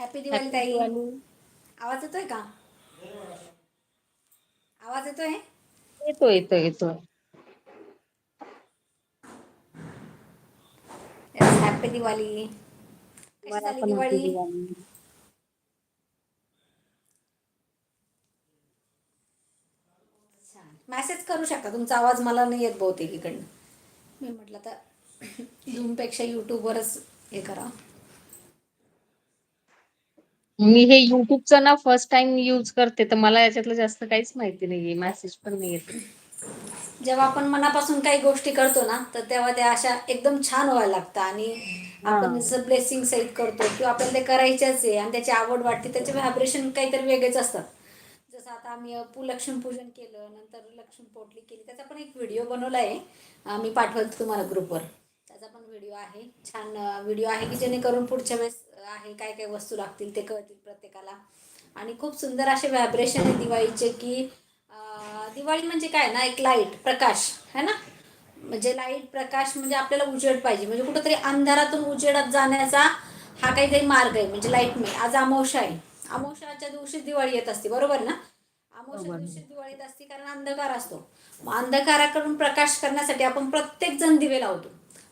Happy Diwali ताई. आवाज येतोय का? आवाज येतोय? येतो येतो येतो हॅपी दिवाळी कशी मला झाली पण हॅपी दिवाळी दिवाळी मेसेज करू शकता. तुमचा आवाज मला नाही येत बहुतेक इकडनं. मी म्हटलं तर झूमपेक्षा यूट्यूबवरच हे करा. मी हे युट्यूबचं ना फर्स्ट टाइम युज करते तर मला याच्यातलं जास्त काहीच माहिती नाहीये मेसेज पण नाही येत जेव्हा आपण मनापासून काही गोष्टी करतो ना तर तेव्हा त्या अशा एकदम छान व्हायला लागतात आणि आपण जसं ब्लेसिंग सहित करतो किंवा आपल्याला ते करायचंच आहे आणि त्याची आवड वाटते त्याचे व्हायब्रेशन काहीतरी वेगळेच असतात. जसं आता आम्ही अ, पु लक्ष्मीपूजन केलं नंतर लक्ष्मी पोटली केली त्याचा पण एक व्हिडिओ बनवला आहे मी पाठवत तुम्हाला ग्रुपवर त्याचा पण व्हिडिओ आहे. छान व्हिडिओ आहे की जेणेकरून पुढच्या वेळेस आहे काय काय वस्तू लागतील ते कळतील प्रत्येकाला. आणि खूप सुंदर असे व्हायब्रेशन आहे दिवाळीचे की दिवाळी म्हणजे काय ना एक लाइट प्रकाश है ना? म्हणजे लाइट प्रकाश म्हणजे आपल्याला उजेड पाहिजे. म्हणजे कुठंतरी अंधारातून उजेडात जाण्याचा हा काहीतरी मार्ग आहे. म्हणजे लाइट नाही आज अमावस्या आहे. अमावस्याच्या दिवशी दिवाळी येत असते. बरोबर ना? बरोबर. दिवशी दिवाळी येत असते कारण अंधकार असतो. मग अंधकाराकडून प्रकाश करण्यासाठी आपण प्रत्येक जण दिवे लावतो.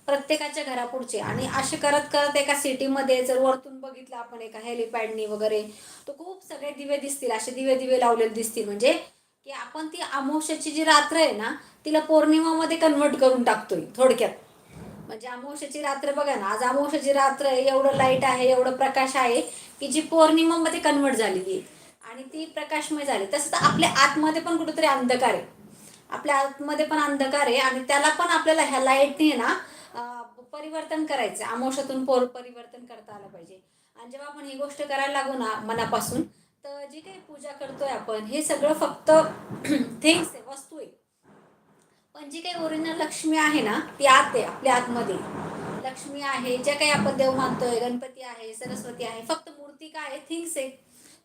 प्रत्येकाच्या घरापुढचे. आणि असे करत करत एका सिटीमध्ये जर वरतून बघितलं आपण एका हेलिपॅडनी वगैरे तर खूप सगळे दिवे दिसतील. असे दिवे दिवे लावलेले दिसतील. म्हणजे की आपण ती अमावस्याची जी रात्र आहे ना तिला पौर्णिमामध्ये कन्वर्ट करून टाकतोय थोडक्यात. म्हणजे अमावस्याची रात्र बघा ना आज अमावस्याची रात्र आहे एवढं लाइट आहे एवढं प्रकाश आहे की जी पौर्णिमामध्ये कन्वर्ट झालेली आहे. आणि ती प्रकाशमय झाली. तसंच आपल्या आतमध्ये पण कुठेतरी अंधकार आहे. आपल्या आतमध्ये पण अंधकार आहे आणि त्याला पण आपल्याला ह्या लाईटने ना परिवर्तन करायचं. आमोशातून पोर परिवर्तन करता आलं पाहिजे. आणि जेव्हा आपण ही गोष्ट करायला लागू ना मनापासून तर जी काही पूजा करतोय आपण हे सगळं फक्त थिंग्स आहे वस्तू आहे. पण जी काही ओरिजिनल लक्ष्मी आहे ना ती आत आहे आपल्या आतमध्ये. लक्ष्मी आहे ज्या काही आपण देव मानतोय गणपती आहे सरस्वती आहे फक्त मूर्ती काय आहे? थिंग्स आहे.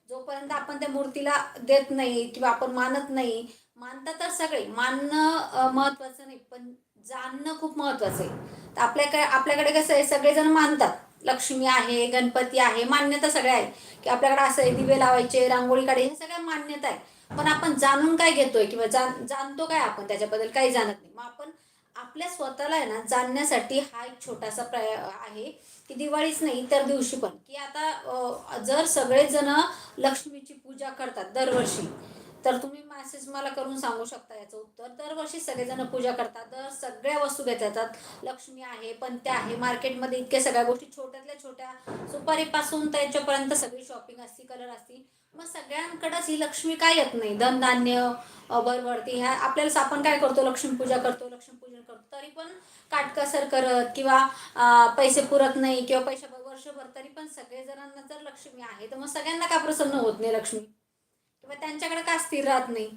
जोपर्यंत आपण त्या मूर्तीला देत नाही किंवा आपण मानत नाही मानतात तर सगळे. मानणं महत्वाचं नाही. पण जाणणं खूप महत्वाचं आहे. तर आपल्याकडे आपल्याकडे कसं आहे सगळेजण मानतात. लक्ष्मी आहे गणपती आहे मान्यता सगळ्या आहे. की आपल्याकडे असं आहे दिवे लावायचे रांगोळी काढायची हे सगळ्या मान्यता आहे. पण आपण जाणून काय घेतोय किंवा जाण जाणतो काय आपण त्याच्याबद्दल काही जाणत नाही. मग आपण आपल्या स्वतःला आहे ना जाणण्यासाठी हा एक छोटासा प्रय आहे की दिवाळीच नाही इतर दिवशी पण. की आता जर सगळेजण लक्ष्मीची पूजा करतात दरवर्षी तर तुम्ही मॅसेज मला करून सांगू शकता याचं उत्तर. दरवर्षी सगळेजण पूजा करतात. दर सगळ्या वस्तू घेत येतात लक्ष्मी आहे पंत्या आहे. मार्केटमध्ये इतक्या सगळ्या गोष्टी छोट्यातल्या छोट्या. सुपारीपासून त्याच्यापर्यंत सगळी शॉपिंग असती कलर असती. मग सगळ्यांकडंच ही लक्ष्मी काय येत नाही? धनधान्य अ, भरभरती. ह्या आपल्याला आपण काय करतो? लक्ष्मीपूजा करतो लक्ष्मीपूजन करतो. तरी पण काटकसर करत किंवा पैसे पुरत नाही किंवा पैसे वर्षभर तरी पण सगळे जणांना जर लक्ष्मी आहे तर मग सगळ्यांना का प्रसन्न होत नाही लक्ष्मी? किंवा त्यांच्याकडे का स्थिर राहत नाही.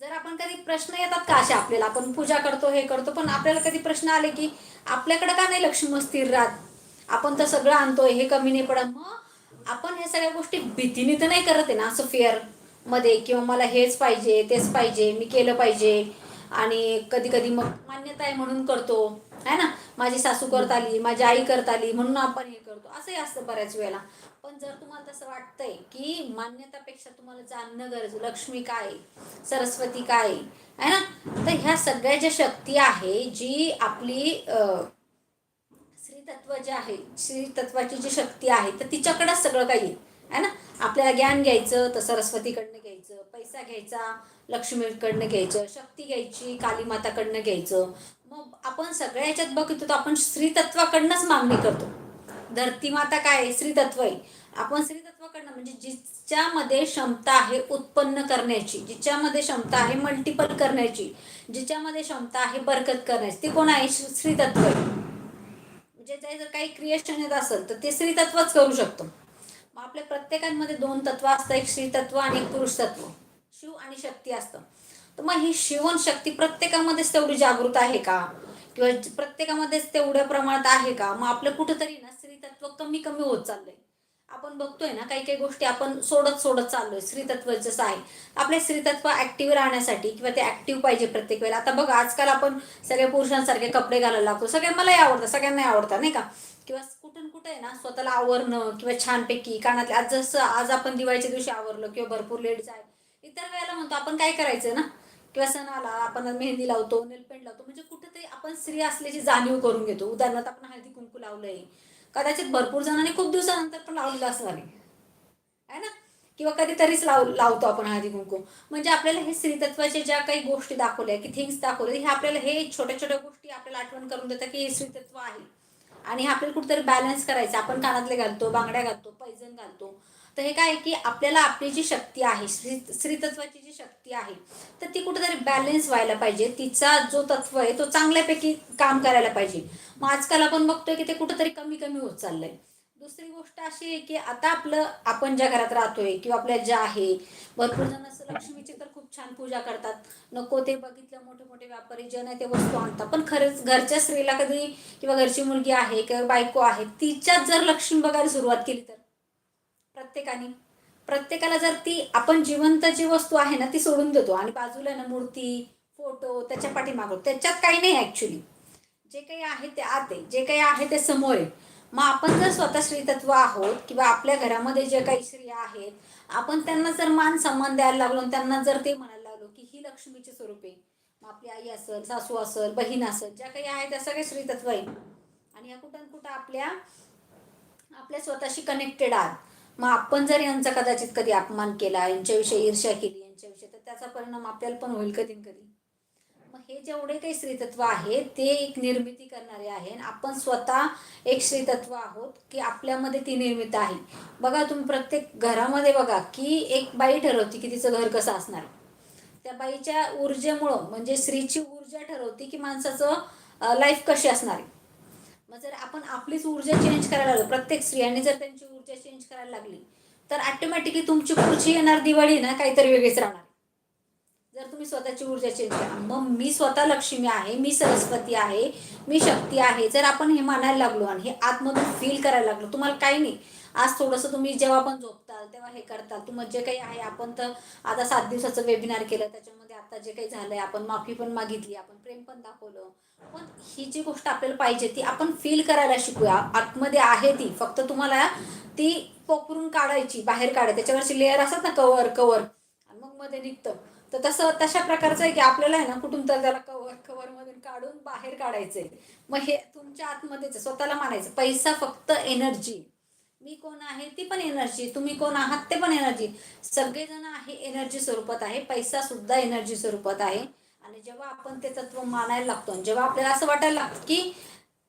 जर आपण कधी प्रश्न येतात का असे आपल्याला आपण पूजा करतो हे करतो पण आपल्याला कधी प्रश्न आले की आपल्याकडे का नाही लक्ष्मी स्थिर राहत? आपण तर सगळं आणतोय हे कमी नाही पडत. मग आपण ह्या सगळ्या गोष्टी भीतीने तर नाही करत आहे ना असं फेअरमध्ये किंवा मला हेच पाहिजे तेच पाहिजे मी केलं पाहिजे. आणि कधी कधी मग मान्यता आहे म्हणून करतो. है ना? माझी सासू करत आली माझी आई करत आली म्हणून आपण हे करतो. असंही असतं बऱ्याच वेळेला. पण जर तुम्हाला तसं वाटतंय की मान्यतापेक्षा तुम्हाला जाणणं गरज लक्ष्मी काय सरस्वती काय आहे? ना? तर ह्या सगळ्या ज्या शक्ती आहे जी आपली अं, श्रीतत्व जे आहे श्रीतत्वाची जी शक्ती आहे तर तिच्याकडेच सगळं काही आहे. है ना? आपल्याला ज्ञान घ्यायचं तर सरस्वतीकडनं घ्यायचं. पैसा घ्यायचा लक्ष्मीकडनं घ्यायचं. शक्ती घ्यायची काली माताकडनं घ्यायचं. मग आपण सगळ्या ह्याच्यात बघतो तर आपण श्रीतत्वाकडनंच मागणी करतो. धरती माता काय आहे? श्रीतत्व आहे. आपण श्रीतत्वाकडनं म्हणजे जिच्यामध्ये क्षमता आहे उत्पन्न करण्याची जिच्यामध्ये क्षमता आहे मल्टिपल करण्याची जिच्यामध्ये क्षमता आहे बरकत करण्याची ती कोण आहे? श्री तत्व म्हणजे जर काही क्रिएशन येत असेल तर ते स्त्री तत्वच करू शकतो. मग आपल्या प्रत्येकांमध्ये दोन तत्व असतं एक स्त्री तत्व आणि एक पुरुष तत्व शिव आणि शक्ती असतं. तर मग ही शिवण शक्ती प्रत्येकामध्येच तेवढी जागृत आहे का? किंवा प्रत्येकामध्येच तेवढ्या प्रमाणात आहे का? मग आपलं कुठंतरी ना स्त्रीतत्व कमी कमी होत चाललंय. आपण बघतोय ना काही काही गोष्टी आपण सोडत सोडत चाललोय स्त्रीतत्व जसं आहे. आपले स्त्रीतत्व ऍक्टिव्ह राहण्यासाठी किंवा ते ऍक्टिव्ह पाहिजे प्रत्येक वेळेला. आता बघा आजकाल आपण सगळ्या पुरुषांसारखे कपडे घालायला लागतो. सगळ्या मलाही आवडतं सगळ्यांनाही आवडतं नाही का? किंवा कुठून कुठे आहे ना स्वतःला आवरणं किंवा छानपैकी कानातले आज जसं आज आपण दिवाळीच्या दिवशी आवरलं किंवा भरपूर लेट आहे इतर वेळेला म्हणतो आपण काय करायचं ना? किंवा सणाला आपण मेहंदी लावतो नेलपेंट लावतो म्हणजे कुठेतरी आपण स्त्री असल्याची जाणीव करून घेतो. उदाहरणार्थ आपण हळदी कुंकू लावलंय कदाचित भरपूर जणांनी खूप दिवसानंतर पण लावलेलं असणार आहे ना? किंवा कधीतरीच लाव लावतो आपण हळदी कुंकू. म्हणजे आपल्याला हे स्त्रीतत्वाचे ज्या काही गोष्टी दाखवल्या की थिंग्स दाखवले हे आपल्याला हे छोट्या छोट्या गोष्टी आपल्याला आठवण करून देतात की हे स्त्रीतत्व आहे. आणि हे आपल्याला कुठेतरी बॅलन्स करायचं. आपण कानातले घालतो बांगड्या घालतो पैजण घालतो. तर हे काय आहे की आपल्याला आपली जी शक्ती आहे स्त्री स्त्रीतत्वाची जी शक्ती आहे तर ती कुठेतरी बॅलन्स व्हायला पाहिजे. तिचा जो तत्व आहे तो चांगल्यापैकी काम करायला पाहिजे. मग आजकाल आपण बघतोय की ते कुठेतरी कमी कमी होत चाललंय. दुसरी गोष्ट अशी आहे की आता आपलं आपण ज्या घरात राहतोय किंवा आपल्या ज्या आहे भरपूर जण असं लक्ष्मीची तर खूप छान पूजा करतात. नको ते बघितलं मोठे मोठे व्यापारी जण आहे ते वस्तू आणतात. पण खरंच घरच्या स्त्रीला कधी किंवा घरची मुलगी आहे किंवा बायको आहे तिच्यात जर लक्ष्मी बघायला सुरुवात केली तर? प्रत्येकाने. प्रत्येकाला जर ती आपण जिवंत जी वस्तू आहे ना ती सोडून देतो. आणि बाजूला ना मूर्ती फोटो त्याच्या पाठीमागो. त्याच्यात काही नाही ॲक्च्युली जे काही आहे ते आत आहे जे काही आहे ते समोर आहे मग आपण जर स्वतः श्रीतत्व आहोत किंवा आपल्या घरामध्ये जे काही स्त्रिया आहेत आपण त्यांना जर मान सन्मान द्यायला लागलो आणि त्यांना जर ते म्हणायला लागलो की ही लक्ष्मीचे स्वरूप आहे. मग आपली आई असेल सासू असेल बहीण असेल ज्या काही आहे त्या सगळ्या श्रीतत्व आहे आणि या कुठं न कुठं आपल्या आपल्या स्वतःशी कनेक्टेड आहात. मग आपण जर यांचा कदाचित कधी अपमान केला यांच्याविषयी ईर्ष्या केली यांच्याविषयी तर त्याचा परिणाम आपल्याला पण होईल कधी न कधी. मग हे जेवढे काही स्त्रीतत्व आहे ते एक निर्मिती करणारे आहे. आणि आपण स्वतः एक स्त्रीतत्व आहोत की आपल्यामध्ये ती निर्मिती आहे. बघा तुम्ही प्रत्येक घरामध्ये बघा की एक बाई ठरवते की तिचं घर कसं असणार. त्या बाईच्या ऊर्जेमुळं म्हणजे स्त्रीची ऊर्जा ठरवते की माणसाचं लाईफ कशी असणार. आहे मग जर आपण आपलीच ऊर्जा चेंज करायला लागलो प्रत्येक स्त्रियांनी जर त्यांची ऊर्जा चेंज करायला लागली तर ऑटोमॅटिकली तुमची पुढची येणार दिवाळी ना काहीतरी वेगळीच राहणार. जर तुम्ही स्वतःची ऊर्जा चेंज करा मग मी स्वतः लक्ष्मी आहे मी सरस्वती आहे मी शक्ती आहे जर आपण हे मानायला लागलो आणि हे आतमधून फील करायला लागलो तुम्हाला काही नाही. आज थोडंसं तुम्ही जेव्हा पण झोपताल तेव्हा हे करताल तुम्हाला जे काही आहे आपण तर आता सात दिवसाचं वेबिनार केलं त्याच्यामध्ये आता जे काही झालंय आपण माफी पण मागितली आपण प्रेम पण दाखवलं. पण ही जी गोष्ट आपल्याला पाहिजे ती आपण फील करायला शिकूया. आतमध्ये आहे ती. फक्त तुम्हाला ती पोखरून काढायची बाहेर काढायची. त्याच्यावरची लेअर असतात ना कवर कवर आणि मग मध्ये निघतं. तर तसं तशा प्रकारचं आहे की आपल्याला आहे ना कुठून तर त्याला कवर कवरमधून काढून बाहेर काढायचंय. मग हे तुमच्या आतमध्येच स्वतःला मानायचं पैसा फक्त एनर्जी मी कोण आहे ती पण एनर्जी तुम्ही कोण आहात ते पण एनर्जी. सगळेजण आहे एनर्जी स्वरूपात आहे पैसा सुद्धा एनर्जी स्वरूपात आहे. आणि जेव्हा आपण ते तत्व मानायला लागतो आणि जेव्हा आपल्याला असं वाटायला लागतं की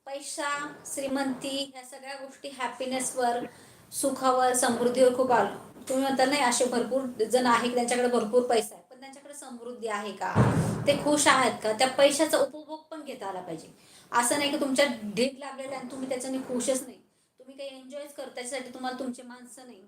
पैसा श्रीमंती ह्या सगळ्या गोष्टी हॅपीनेसवर सुखावर समृद्धीवर खूप आलो तुम्ही म्हणता नाही असे भरपूर जण आहे की त्यांच्याकडे भरपूर पैसा आहे पण त्यांच्याकडे समृद्धी आहे का? ते खुश आहेत का? त्या पैशाचा उपभोग पण घेता आला पाहिजे. असं नाही की तुमच्या ढीक लागलेला आणि तुम्ही त्याच्याने खुशच नाही. तुम्ही काही एन्जॉयच करता त्याच्यासाठी तुम्हाला तुमचे माणसं नाही.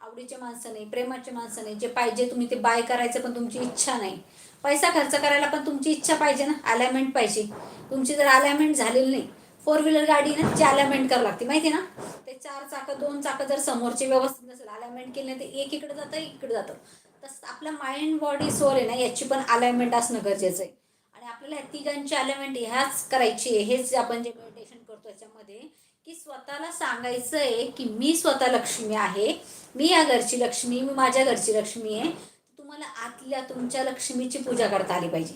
आवडीचे माणसं नाही प्रेमाचे माणसं नाही. जे पाहिजे तुम्ही ते बाय करायचं पण तुमची इच्छा नाही. पैसा खर्च करायला पण तुमची इच्छा पाहिजे ना? अलायमेंट पाहिजे. तुमची जर अलायमेंट झालेली नाही फोर व्हीलर गाडी ना जी अलायमेंट करावं लागते. माहिती ना? ते चार चाकं दोन चाकं जर समोरचे व्यवस्थित नसेल अलायमेंट केली नाही तर एक इकडे जातं एक इकडे जातं. तसंच आपलं माइंड बॉडी सोल आहे ना याची पण अलायमेंट असणं गरजेचं आहे. आणि आपल्याला ह्या तिघांची अलायमेंट ह्याच करायची आहे. हेच आपण जे मेडिटेशन करतो याच्यामध्ये की स्वतःला सांगायचं आहे की मी स्वतः लक्ष्मी आहे. मी या घरची लक्ष्मी मी माझ्या घरची लक्ष्मी आहे. तुम्हाला आतल्या तुमच्या लक्ष्मीची पूजा करता आली पाहिजे.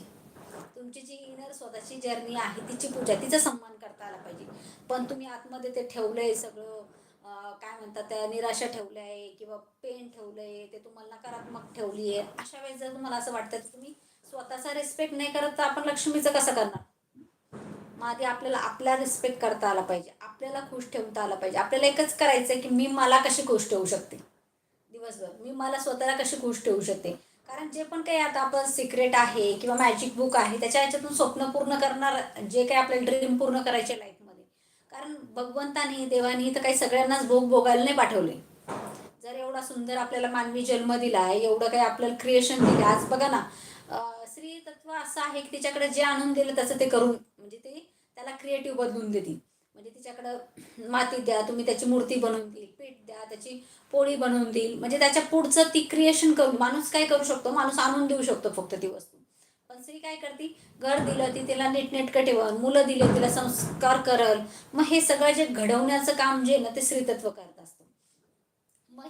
तुमची जी इनर स्वतःची जर्नी आहे तिची पूजा तिचा सन्मान करता आला पाहिजे. पण तुम्ही आतमध्ये ते ठेवलंय सगळं काय म्हणतात त्या निराशा ठेवल्या आहे किंवा पेन ठेवलंय ते तुम्हाला नकारात्मक ठेवली आहे अशा वेळेस जर तुम्हाला असं वाटतं की तुम्ही स्वतःचा रिस्पेक्ट नाही करत तर आपण लक्ष्मीचं कसं करणार? मग आधी आपल्याला आपला रिस्पेक्ट करता आला पाहिजे. आपल्याला खुश ठेवता आला पाहिजे. आपल्याला एकच करायचं आहे की मी मला कशी खुश ठेवू शकते? दिवसभर. मी मला स्वतःला कशी खुश ठेवू शकते? कारण जे पण काही आता आपण सिक्रेट आहे किंवा मॅजिक बुक आहे त्याच्या ह्याच्यातून स्वप्न पूर्ण करणार जे काही आपल्याला ड्रीम पूर्ण करायचे लाईफमध्ये कारण भगवंतानी देवानी तर काही सगळ्यांनाच भोग भोगायला नाही पाठवले. जर एवढा सुंदर आपल्याला मानवी जन्म दिला आहे एवढं काही आपल्याला क्रिएशन दिलं आज बघा ना तत्व असं आहे की तिच्याकडे जे आणून दिलं तसं ते करून म्हणजे ते त्याला क्रिएटिव्ह बदलून देते म्हणजे तिच्याकडं माती द्या तुम्ही त्याची मूर्ती बनवून देईल पीठ द्या त्याची पोळी बनवून देईल. म्हणजे त्याच्या पुढचं ती क्रिएशन करून माणूस काय करू शकतो? माणूस आणून देऊ शकतो फक्त ती वस्तू. पण स्त्री काय करते? घर दिलं ती तिला नीटनेटकं ठेवल मुलं दिले तिला संस्कार करल. मग हे सगळं जे घडवण्याचं काम जे ना ते स्त्रीतत्व करत.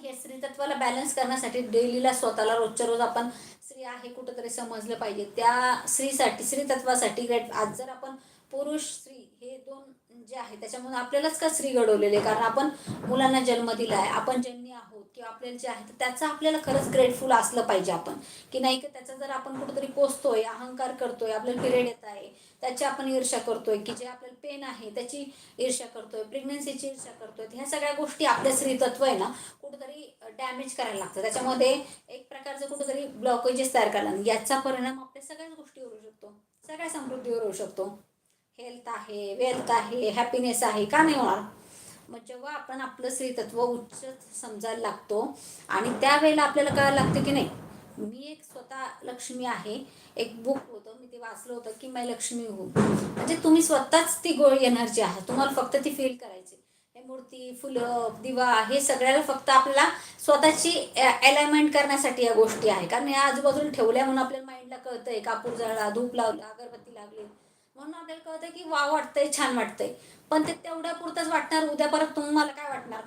हे स्त्रीतत्वाला बॅलन्स करण्यासाठी डेलीला स्वतःला रोजच्या रोज आपण स्त्री आहे कुठंतरी समजलं पाहिजे. त्या स्त्रीसाठी स्त्रीतत्वासाठी आज जर आपण पुरुष स्त्री हे दोन जे आहे त्याच्यामुळे आपल्यालाच का स्त्री घडवलेले कारण आपण मुलांना जन्म दिला आहे आपण ज्यांनी आहोत किंवा आपल्याला जे आहे तर त्याचं आपल्याला खरंच ग्रेटफुल असलं पाहिजे आपण. की नाही की त्याचा जर आपण कुठेतरी पोचतोय अहंकार करतोय आपल्याला पिरियड येत आहे त्याची आपण ईर्ष्या करतोय की जे आपल्याला पेन आहे त्याची ईर्ष्या करतोय प्रेग्नन्सीची ईर्ष्या करतोय ह्या सगळ्या गोष्टी आपल्या स्त्रीतत्व आहे ना कुठेतरी डॅमेज करायला लागतं. त्याच्यामध्ये एक प्रकारचं कुठेतरी ब्लॉकेजेस तयार करायला याचा परिणाम आपल्या सगळ्याच गोष्टीवर होऊ शकतो. सगळ्या समृद्धीवर होऊ शकतो. हेल्थ आहे वेल्थ आहे हॅपीनेस आहे का नाही होणार? मग जेव्हा आपण आपलं स्त्रीतत्व उच्च समजायला लागतो आणि त्यावेळेला आपल्याला कळायला लागतं की नाही मी एक स्वतः लक्ष्मी आहे एक बुक होतं मी ते वाचलं होतं की मी लक्ष्मी हो म्हणजे तुम्ही स्वतःच ती गोळी एनर्जी आहात तुम्हाला फक्त ती फील करायची. हे मूर्ती फुलं दिवा हे सगळ्याला फक्त आपल्याला स्वतःची अलाइनमेंट करण्यासाठी या गोष्टी आहे कारण या आजूबाजूला ठेवल्या म्हणून आपल्याला माइंडला कळतंय कापूर जळला धूप लावला अगरबत्ती लागली. म्हणून आपल्याला कळतंय की वा वाटतंय छान वाटतंय. पण ते तेवढ्यापुरतच वाटणार उद्या परत तुम्हाला काय वाटणार?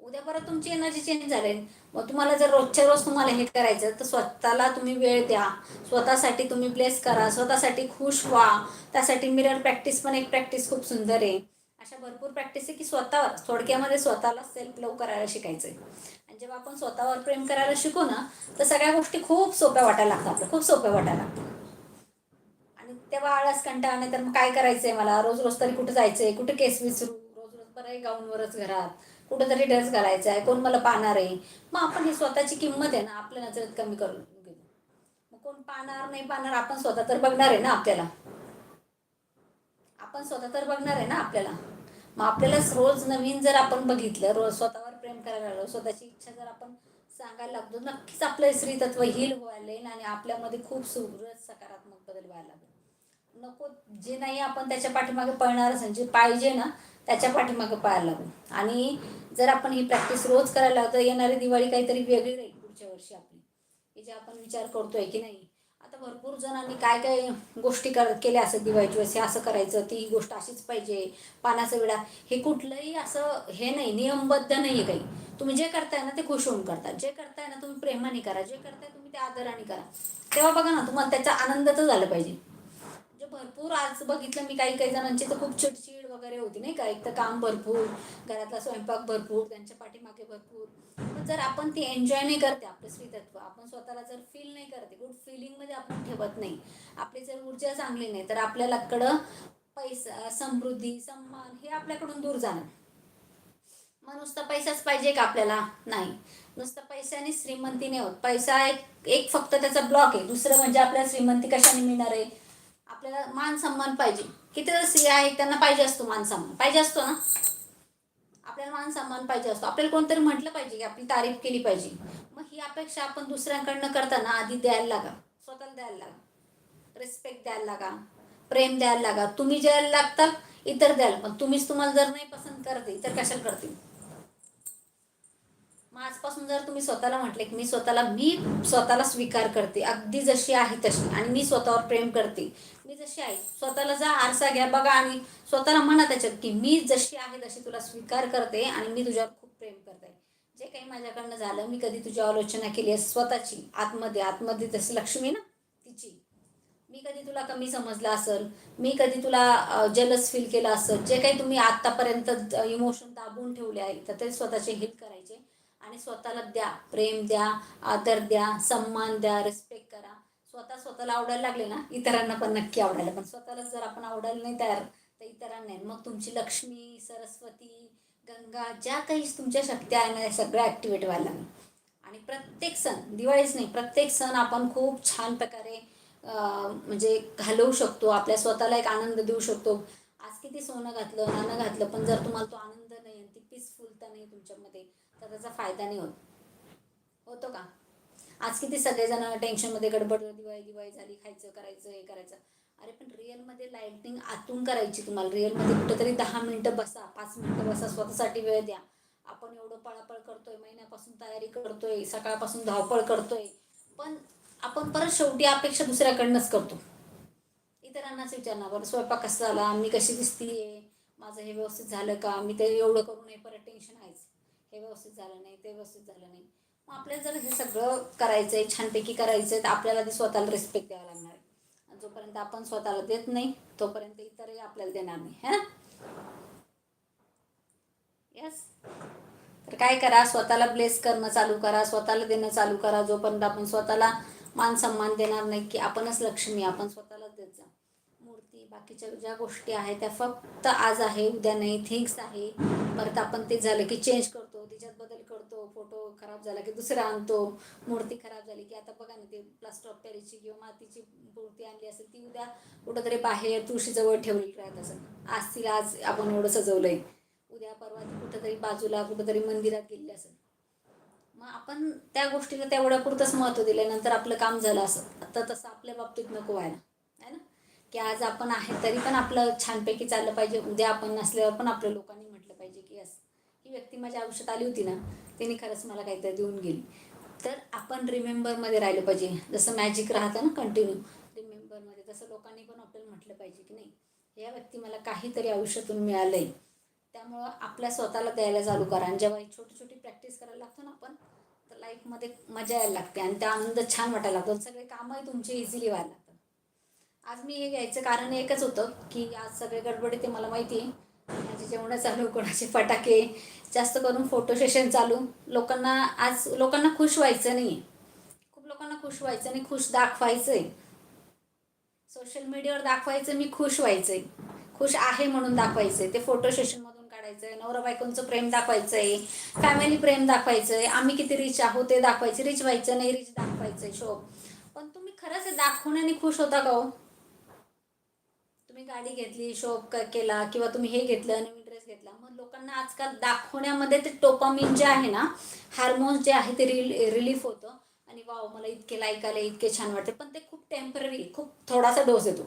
उद्या परत तुमची एनर्जी चेंज झाली. मग तुम्हाला जर रोजच्या रोज तुम्हाला हे करायचं तर स्वतःला तुम्ही वेळ द्या. स्वतःसाठी तुम्ही ब्लेस करा. स्वतःसाठी खुश व्हा. त्यासाठी मिरर प्रॅक्टिस पण एक प्रॅक्टिस खूप सुंदर आहे. अशा भरपूर प्रॅक्टिस आहे की स्वतः थोडक्यामध्ये स्वतःला सेल्फ लव करायला शिकायचं आणि जेव्हा आपण स्वतःवर प्रेम करायला शिकू ना तर सगळ्या गोष्टी खूप सोप्या वाटायला लागतात आपल्या. खूप सोप्या वाटायला लागतात. तेव्हा आळस कंटाळा तर मग काय करायचंय मला? रोज रोज तरी कुठं जायचंय? कुठं केस विसरू? रोज रोज बरं गाऊनवरच घरात. कुठं तरी ड्रेस घालायचा आहे कोण मला पाहणार आहे? मग आपण ही स्वतःची किंमत आहे ना आपल्या नजरेत कमी करून घेऊ. मग कोण पाहणार नाही पाहणार आपण स्वतः तर बघणार आहे ना आपल्याला. आपण स्वतः तर बघणार आहे ना आपल्याला. मग आपल्याला रोज नवीन जर आपण बघितलं रोज स्वतःवर प्रेम करायला लागलो स्वतःची इच्छा जर आपण सांगायला लागतो नक्कीच आपलं स्त्रीतत्व हील व्हायला येईल आणि आपल्यामध्ये खूप सुरज सकारात्मक बदल व्हायला लागेल. नको जे नाही आपण त्याच्या पाठीमागे पळणार असेल जे पाहिजे ना त्याच्या पाठीमागे पळायला लागू. आणि जर आपण ही प्रॅक्टिस रोज करायला लागतो येणारी दिवाळी काहीतरी वेगळी राहील पुढच्या वर्षी आपली. की जे आपण विचार करतोय की नाही आता भरपूर जणांनी काय काय गोष्टी कर केल्या असं दिवाळीची वेळेस हे असं करायचं ती गोष्ट अशीच पाहिजे पानाचा विडा. हे कुठलंही असं हे नाही नियमबद्ध नाही आहे काही. तुम्ही जे करताय ना ते खुश होऊन करता. जे करताय ना तुम्ही प्रेमाने करा. जे करताय तुम्ही ते आदराने करा. तेव्हा बघा ना तुम्हाला त्याचा आनंद तर झाला पाहिजे. भरपूर आज बघितलं मी काही काही जणांची तर खूप चिडचिड वगैरे होती नाही का? एक तर काम भरपूर घरातला स्वयंपाक भरपूर त्यांच्या पाठीमागे भरपूर. पण जर आपण ते एन्जॉय नाही करते आपलं स्त्रीतत्व आपण स्वतःला जर फील नाही करते गुड फिलिंगमध्ये आपण ठेवत नाही. आपली जर ऊर्जा चांगली नाही तर आपल्याला कडं पैसा समृद्धी सन्मान हे आपल्याकडून दूर जाणार मग नुसता पैसाच पाहिजे का आपल्याला? नाही. नुसतं पैशाने श्रीमंती नाही होत. पैसा एक एक फक्त त्याचा ब्लॉक आहे. दुसरं म्हणजे आपल्याला श्रीमंती कशाने मिळणार आहे? आपल्याला मान सन्मान पाहिजे. किती जर स्त्रिया आहेत त्यांना पाहिजे असतो मान सन्मान. पाहिजे असतो ना? आपल्याला मान सन्मान पाहिजे असतो. आपल्याला कोणतरी म्हटलं पाहिजे की आपली तारीफ केली पाहिजे. मग ही अपेक्षा आपण दुसऱ्यांकडनं करताना आधी द्यायला लागा. स्वतःला द्यायला लागा. रिस्पेक्ट द्यायला लागा. प्रेम द्यायला लागा. तुम्ही द्यायला लागता इतर द्यायला पण तुम्हीच तुम्हाला जर नाही पसंत करते इतर कशाला करतील? मग आजपासून जर तुम्ही स्वतःला म्हटले की मी स्वतःला मी स्वतःला स्वीकार करते. अगदी जशी आहे तशी. आणि मी स्वतःवर प्रेम करते. मी जशी आहे स्वतःला जा आरसा घ्या बघा आणि स्वतःला म्हणा त्याच्यात की मी जशी आहे तशी तुला स्वीकार करते आणि मी तुझ्यावर खूप प्रेम करते. जे काही माझ्याकडनं झालं मी कधी तुझी आलोचना केली आहे स्वतःची आतमध्ये आतमध्ये तशी लक्ष्मी ना तिची. मी कधी तुला कमी समजलं असेल मी कधी तुला जलस फील केलं असेल जे काही तुम्ही आत्तापर्यंत इमोशन दाबून ठेवले आहे तर ते स्वतःचे हित करायचे. आणि स्वतःला द्या प्रेम द्या आदर द्या सन्मान द्या रिस्पेक्ट स्वतः स्वतःला आवडायला लागले ना इतरांना पण नक्की आवडायला. पण स्वतःलाच जर आपण आवडायला नाही तयार तर इतरांना मग तुमची लक्ष्मी सरस्वती गंगा ज्या काही तुमच्या शक्त्या आहे ना सगळ्या ॲक्टिवेट व्हायला लागल्या. आणि प्रत्येक सण दिवाळीच नाही प्रत्येक सण आपण खूप छान प्रकारे म्हणजे घालवू शकतो. आपल्या स्वतःला एक आनंद देऊ शकतो. आज किती सोनं घातलं नाणं घातलं पण जर तुम्हाला तो आनंद नाही ती पीसफुलता नाही तुमच्यामध्ये तर त्याचा फायदा नाही होत. होतो का? आज किती सगळेजण टेन्शनमध्ये गडबड दिवाळी दिवाळी झाली खायचं करायचं हे करायचं. अरे पण रिअलमध्ये लाईटिंग आतून करायची तुम्हाला. रिअलमध्ये कुठेतरी दहा मिनटं बसा पाच मिनटं बसा स्वतःसाठी वेळ द्या. आपण एवढं पळापळ करतोय महिन्यापासून तयारी करतोय सकाळपासून धावपळ करतोय पण आपण परत शेवटी अपेक्षा दुसऱ्याकडनंच करतो. इतरांनाच विचारणार बरं स्वयंपाक कसा झाला मी कशी दिसतीये माझं हे व्यवस्थित झालं का मी ते एवढं करू नये परत टेन्शन आहेच. हे व्यवस्थित झालं नाही ते व्यवस्थित झालं नाही. मग आपल्याला जर हे सगळं करायचं आहे छानपैकी करायचं आहे तर आपल्याला ते स्वतःला रिस्पेक्ट द्यावा लागणार आहे. जोपर्यंत आपण स्वतःला देत नाही तोपर्यंत इतरही आपल्याला देणार नाही है ना? यस तर काय करा स्वतःला ब्लेस करणं चालू करा स्वतःला देणं चालू करा. जोपर्यंत आपण स्वतःला मान सन्मान देणार नाही की आपणच लक्ष्मी आपण स्वतःलाच देत जा. मूर्ती बाकीच्या ज्या गोष्टी आहेत त्या फक्त आज आहे उद्या नाही थिंग्स आहे. परत आपण ते झालं की चेंज करतो त्याच्यात बदल करतो फोटो खराब झाला की दुसरा आणतो मूर्ती खराब झाली की आता बघा ना ते प्लास्टर ऑफ पॅरिसची किंवा मातीची मूर्ती आणली असेल ती उद्या कुठंतरी बाहेर तुळशीजवळ ठेवलेली राहत असेल. आज तिला आज आपण एवढं सजवलंय. उद्या परवा कुठंतरी बाजूला कुठंतरी मंदिरात गेली असेल. मग आपण त्या गोष्टीला तेवढ्या पुरतंच महत्त्व दिलं नंतर आपलं काम झालं असं. आता तसं आपल्या बाबतीत नको व्हायला. आहे ना? की आज आपण आहे तरी पण आपलं छानपैकी चाललं पाहिजे. उद्या आपण नसल्यावर पण आपल्या लोकांनी म्हटलं पाहिजे की असं. ही व्यक्ती माझ्या आयुष्यात आली होती ना त्यांनी खरंच मला काहीतरी देऊन गेली. तर आपण रिमेंबरमध्ये राहिलं पाहिजे. जसं मॅजिक राहतं ना कंटिन्यू रिमेंबरमध्ये तसं लोकांनी पण आपल्याला म्हटलं पाहिजे की नाही या व्यक्ती मला काहीतरी आयुष्यातून मिळालं आहे त्यामुळं आपल्या स्वतःला द्यायला चालू करा. आणि जेव्हा छोटी छोटी प्रॅक्टिस करायला लागतो ना आपण तर लाईफमध्ये मजा यायला लागते आणि त्या आनंद छान वाटायला लागतो. सगळे कामही तुमचे इझिली व्हायला लागतात. आज मी हे घ्यायचं कारण एकच होतं की आज सगळे गडबडी ते मला माहिती आहे. माझे जेवणं चालू कोणाचे फटाके जास्त करून फोटो सेशन चालू. लोकांना आज लोकांना खुश व्हायचं नाही खूप लोकांना खुश व्हायचं नाही खुश दाखवायचं आहे सोशल मीडियावर दाखवायचं मी खुश व्हायचंय. खुश आहे म्हणून दाखवायचंय. ते फोटो सेशन मधून आहे नवरा बायकोंचं प्रेम दाखवायचंय. फॅमिली प्रेम दाखवायचंय. आम्ही किती रिच आहोत ते दाखवायचे रिच व्हायचं नाही रिच आहे शो पण तुम्ही खरंच हे दाखवण्याने खुश होता का हो? तुम्ही गाडी घेतली शोप केला किंवा तुम्ही हे घेतलं ड्रेस घेतला. मग लोकांना आजकाल दाखवण्यामध्ये ते टोपामिन जे आहे ना हार्मोन्स जे आहे ते रिल रिलीफ होतं. आणि वाव मला इतके लाईक आले इतके छान वाटते पण ते खूप टेंपररी खूप थोडासा डोस येतो.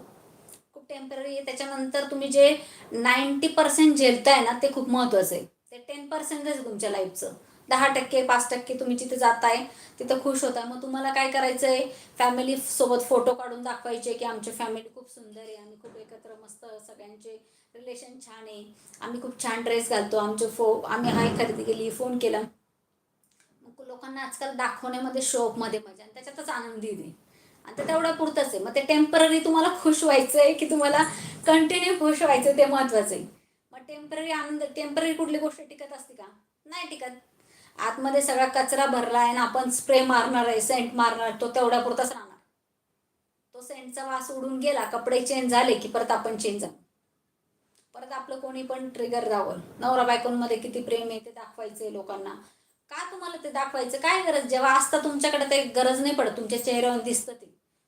खूप टेंपररी आहे. त्याच्यानंतर तुम्ही जे नाईन्टी पर्सेंट झेलताय ना ते खूप महत्त्वाचं आहे. ते टेन पर्सेंटच आहे तुमच्या लाईफचं दहा टक्के पाच टक्के तुम्ही जिथे जाताय तिथं खुश होताय. मग तुम्हाला काय करायचं आहे फॅमिली सोबत फोटो काढून दाखवायचे की आमची फॅमिली खूप सुंदर आहे. आम्ही खूप एकत्र मस्त सगळ्यांचे रिलेशन छान आहे. आम्ही खूप छान ड्रेस घालतो. आमचे फो आम्ही हाय खरेदी केली फोन केला. मग लोकांना आजकाल दाखवण्यामध्ये शॉपमध्ये मजा आणि त्याच्यातच आनंदी दे आणि ते तेवढ्या पुरतंच आहे. मग ते टेंपररी तुम्हाला खुश व्हायचं आहे की तुम्हाला कंटिन्यू खुश व्हायचं ते महत्त्वाचं आहे. मग टेंपररी आनंद टेंपररी कुठली गोष्ट टिकत असते का? नाही टिकत. आतमध्ये सगळा कचरा भरला आहे ना आपण स्प्रे मारणार आहे सेंट मारणार तो तेवढ्या पुरताच राहणार. तो सेंटचा वास उडून गेला कपडे चेंज झाले की परत आपण चेंज झालो. परत आपलं कोणी पण ट्रिगर जावं नवरा बायकोंमध्ये किती प्रेम आहे ते दाखवायचं लोकांना. का तुम्हाला ते दाखवायचं? काय गरज? जेव्हा असता तुमच्याकडे ते गरज नाही पडत. तुमच्या चेहऱ्यावर दिसतं ते.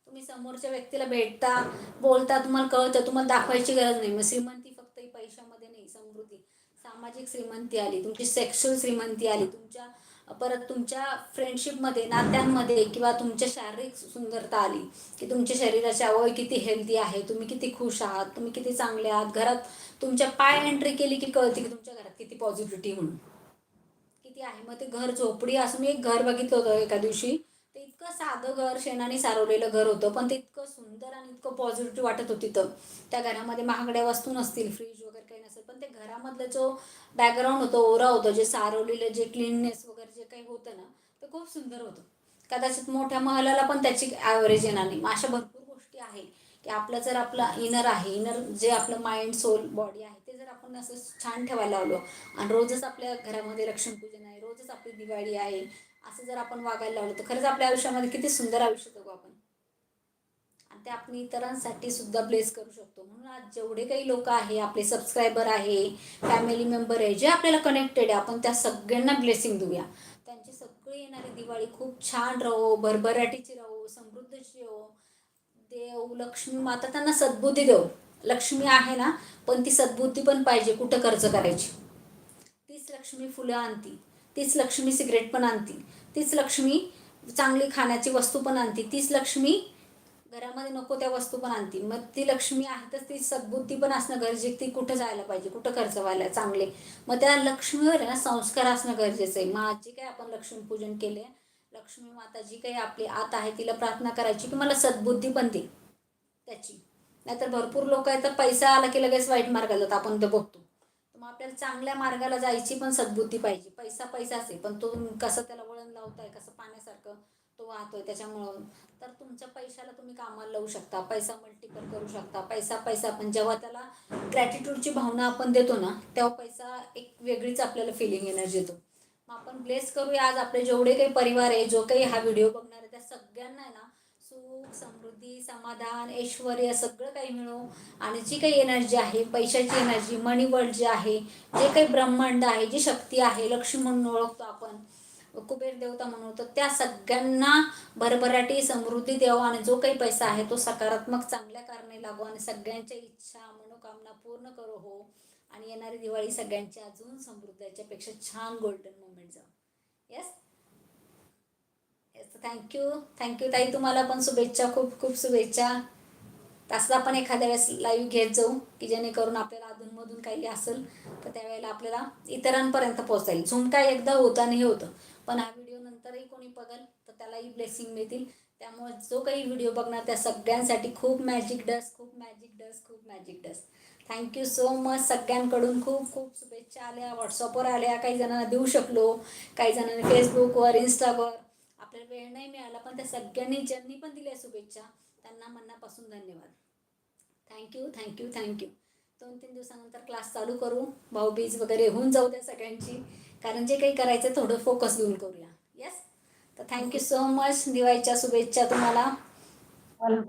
तुम्ही समोरच्या व्यक्तीला भेटता बोलता तुम्हाला कळतं तुम्हाला दाखवायची गरज नाही. मग श्रीमंती फक्त पैशामध्ये नाही समृद्धी. सामाजिक श्रीमंती आली तुमची सेक्शुअल श्रीमंती आली तुमच्या परत तुमच्या फ्रेंडशिपमध्ये नात्यांमध्ये किंवा तुमच्या शारीरिक सुंदरता आली की तुमच्या शरीराची अवय किती हेल्दी आहे तुम्ही किती खुश आहात तुम्ही किती चांगले आहात घरात तुमच्या पाय एंट्री केली की कळते की तुमच्या घरात किती पॉझिटिव्हिटी म्हणून. किती आहे? मग ते घर झोपडी असं मी एक घर बघितलं होतं एका दिवशी. ते इतकं साधं घर शेणाने सारवलेलं घर होतं पण ते इतकं सुंदर आणि इतकं पॉझिटिव्ह वाटत होती तर त्या घरामध्ये महागड्या वस्तू नसतील फ्रीज वगैरे काही नसेल पण ते घरामधलं जो बॅकग्राऊंड होतं ओरा होतं जे सारवलेलं जे क्लीननेस वगैरे काही होतं ना तर खूप सुंदर होतं. कदाचित मोठ्या महलाला पण त्याची ॲव्हरेज येणार नाही. अशा भरपूर गोष्टी आहे की आपलं जर आपलं इनर आहे इनर जे आपलं माइंड सोल बॉडी आहे ते जर आपण असं छान ठेवायला लावलो आणि रोजच आपल्या घरामध्ये लक्ष्मीपूजन आहे रोजच आपली दिवाळी आहे असं जर आपण वागायला लावलं तर खरंच आपल्या आयुष्यामध्ये किती सुंदर आयुष्य जगू आपण. आणि ते आपण इतरांसाठी सुद्धा ब्लेस करू शकतो. म्हणून आज जेवढे काही लोक आहे आपले सबस्क्रायबर आहे फॅमिली मेंबर आहे जे आपल्याला कनेक्टेड आहे आपण त्या सगळ्यांना ब्लेसिंग देऊया. येणारी दिवाळी खूप छान राहो भरभराटीची राहो समृद्धीची राहो. देव लक्ष्मी माता त्यांना सद्बुद्धी देव. लक्ष्मी आहे ना पण ती सद्बुद्धी पण पाहिजे कुठं खर्च करायची? तीच लक्ष्मी फुलं आणती तीच लक्ष्मी सिगरेट पण आणती तीच लक्ष्मी चांगली खाण्याची वस्तू पण आणती तीच लक्ष्मी घरामध्ये नको त्या वस्तू पण आणती. मग ती लक्ष्मी आहे तर ती सद्बुद्धी पण असणं गरजेचं ती कुठं जायला पाहिजे कुठं खर्च व्हायला चांगले. मग त्या लक्ष्मीवर आहे ना संस्कार असणं गरजेचं आहे. मग आजची काय आपण लक्ष्मीपूजन केले लक्ष्मी माता जी काही आपली आत आहे तिला प्रार्थना करायची की मला सद्बुद्धी पण दे त्याची. नाहीतर भरपूर लोक आहेत तर पैसा आला की लगेच वाईट मार्गाला जातात आपण ते बघतो. मग आपल्याला चांगल्या मार्गाला जायची पण सद्बुद्धी पाहिजे. पैसा पैसाच आहे. पण तो कसं त्याला वळण लावताय कसं पाण्यासारखं तो वाहतोय त्याच्यामुळं. तर तुमच्या पैशाला तुम्ही कामाला लावू शकता पैसा मल्टिपल करू शकता. पैसा पैसा पण जेव्हा त्याला ग्रॅटिट्यूडची भावना आपण देतो ना तेव्हा पैसा एक वेगळीच आपल्याला फिलिंग एनर्जी येतो. मग आपण ब्लेस करूया. आज आपले जेवढे काही परिवार आहे जो काही हा व्हिडिओ बघणार आहे त्या सगळ्यांना आहे ना सुख समृद्धी समाधान ऐश्वर सगळं काही मिळो. आणि जी काही एनर्जी आहे पैशाची एनर्जी मनी वर्ल्ड जे आहे जे काही ब्रह्मांड आहे जी शक्ती आहे लक्ष्मी म्हणून ओळखतो आपण. कुबेर देवता म्हणून. तर त्या सगळ्यांना भरभराटी समृद्धी द्यावं आणि जो काही पैसा आहे तो सकारात्मक चांगल्या कारणे लागो आणि सगळ्यांच्या इच्छा मनोकामना पूर्ण करो हो. आणि येणारी दिवाळी सगळ्यांची अजून समृद्धपेक्षा छान गोल्डन मोमेंट जाऊ yes yes thank you thank you ताई. तुम्हाला पण शुभेच्छा. खूप खूप शुभेच्छा. तसं आपण एखाद्या वेळेस लाईव्ह घेत जाऊ की जेणेकरून आपल्याला अधूनमधून काही असेल तर त्यावेळेला आपल्याला इतरांपर्यंत पोहोचाईल झूम काय एकदा होता नाही होतं. पण हा व्हिडिओ नंतरही कोणी बघल तर त्यालाही ब्लेसिंग मिळतील. त्यामुळे जो काही व्हिडिओ बघणार त्या सगळ्यांसाठी खूप मॅजिक डस खूप मॅजिक डस खूप magic dust thank you so much सगळ्यांकडून खूप खूप शुभेच्छा आल्या. व्हॉट्सअपवर आल्या. काही जणांना देऊ शकलो. काही जणांना फेसबुकवर इंस्टावर आपल्याला वेळ नाही मिळाला पण त्या सगळ्यांनी ज्यांनी पण दिल्या शुभेच्छा त्यांना मनापासून धन्यवाद. थँक्यू थँक्यू थँक्यू दोन तीन दिवसानंतर क्लास चालू करू. भाऊबीज वगैरे होऊन जाऊ द्या सगळ्यांची. कारण जे काही करायचं थोडं फोकस घेऊन करूया. येस तर थँक्यू सो मच दिवाळीच्या शुभेच्छा तुम्हाला. मला